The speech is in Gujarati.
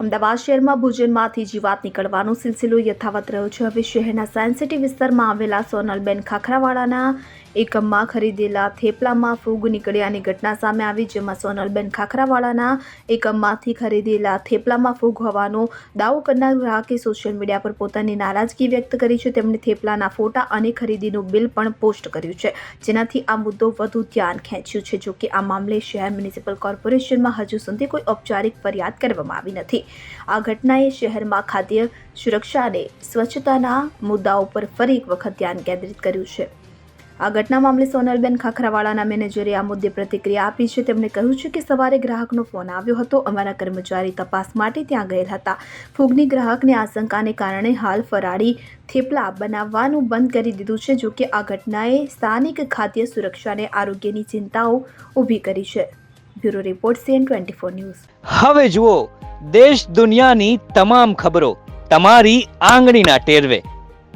અમદાવાદ શહેરમાં ભોજનમાંથી જીવાત નીકળવાનો સિલસિલો યથાવત રહ્યો છે. હવે શહેરના સાયન્સ સિટી વિસ્તારમાં આવેલા સોનલબેન ખાખરાવાડાના એકમમાં ખરીદેલા થેપલામાં ફૂગ નીકળ્યાની ઘટના સામે આવી, જેમાં સોનલબેન ખાખરાવાળાના એકમમાંથી ખરીદેલા થેપલામાં ફૂગ હોવાનો દાવો કરનાર ગ્રાહકે સોશિયલ મીડિયા પર પોતાની નારાજગી વ્યક્ત કરી છે. તેમણે થેપલાના ફોટા અને ખરીદીનું બિલ પણ પોસ્ટ કર્યું છે. જેનાથી આ મુદ્દો વધુ ધ્યાન ખેંચ્યું છે. જોકે આ મામલે શહેર મ્યુનિસિપલ કોર્પોરેશનમાં હજુ સુધી કોઈ ઔપચારિક ફરિયાદ કરવામાં આવી નથી. આ ઘટનાએ શહેરમાં ખાદ્ય સુરક્ષા અને સ્વચ્છતાના મુદ્દાઓ પર ફરી એક વખત ધ્યાન કેન્દ્રિત કર્યું છે. આ ઘટના મામલે સોનલબેન ખાખરાવાળાના મેનેજરે આ મુદ્દે પ્રતિક્રિયા આપી છે. તેમણે કહ્યું છે કે સવારે ગ્રાહકનો ફોન આવ્યો હતો. અમારા કર્મચારી તપાસ માટે ત્યાં ગયેલ હતા. ફૂગની ગ્રાહકને આશંકાને કારણે હાલ ફરાળી થેપલા બનાવવાનું બંધ કરી દીધું છે, જોકે આ ઘટનાએ સ્થાનિક ખાદ્ય સુરક્ષા અને આરોગ્યની ચિંતાઓ ઊભી કરી છે. Bureau report, CN twenty four news. હવે જુઓ, દેશ દુનિયાની તમામ ખબરો તમારી આંગળીના ટેરવે.